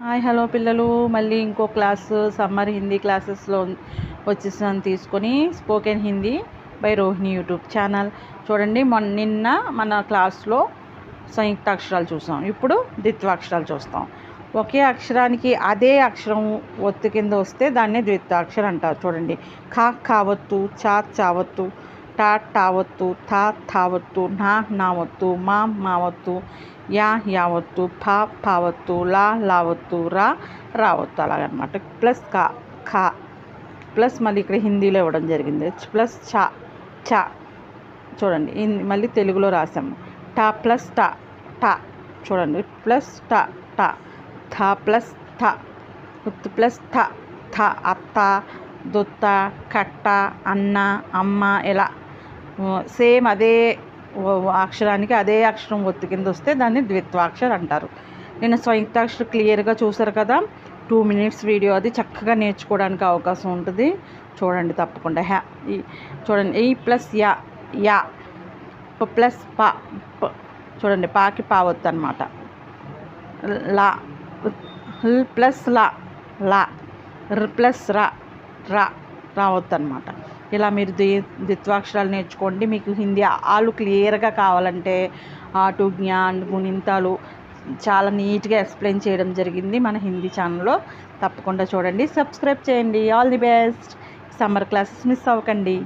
Hi hello పిల్లలు. మళ్ళీ ఇంకో క్లాసు సమ్మర్ హిందీ క్లాసెస్లో వచ్చేసాను తీసుకొని spoken Hindi by Rohini YouTube channel. చూడండి మొన్న నిన్న మన క్లాస్లో సంయుక్త అక్షరాలు చూసాం. ఇప్పుడు ద్విత్వాక్షరాలు చూస్తాం. ఒకే అక్షరానికి అదే అక్షరం ఒత్తు కింద వస్తే దాన్నే ద్విత్వాక్షరం అంటారు. చూడండి. ఖా కావత్తు చా చావత్తు టా టావత్తు థా థావత్తు నా నావత్తు మా మావత్తు యా యావత్తు ఫా పావత్తు లా లావత్తు రా రావత్తు అలాగనమాట. ప్లస్ కా ఖా ప్లస్ మళ్ళీ ఇక్కడ హిందీలో ఇవ్వడం జరిగింది. ప్లస్ చా చా. చూడండి మళ్ళీ తెలుగులో రాసాము టా ప్లస్ టా టా. చూడండి ప్లస్ టా టా. థా ప్లస్ థ. ఉత్ ప్లస్ థ థ అత్త దొత్త కట్ట అన్న అమ్మ ఇలా సేమ్ అదే అక్షరానికి అదే అక్షరం ఒత్తి కింద వస్తే దాన్ని ద్విత్వాక్షర అంటారు. నేను సంయుక్తాక్షరం క్లియర్గా చూసారు కదా? టూ మినిట్స్ వీడియో అది చక్కగా నేర్చుకోవడానికి అవకాశం ఉంటుంది. చూడండి తప్పకుండా. హ్యా చూడండి. ఈ ప్లస్ యా యా ప్లస్ పా ప చూడండి. పాకి పావద్దు అనమాట లా ప్లస్ లా లా ర ప్లస్ రా రా రావద్దు అనమాట ఇలా మీరు ద్వి ద్విత్వాక్షరాలు నేర్చుకోండి. మీకు హిందీ ఆలు క్లియర్గా కావాలంటే ఆటు జ్ఞాన్ గుణింతాలు చాలా నీట్గా ఎక్స్ప్లెయిన్ చేయడం జరిగింది మన హిందీ ఛానల్లో. తప్పకుండా చూడండి. సబ్స్క్రైబ్ చేయండి. All the best. Summer classes miss అవ్వకండి.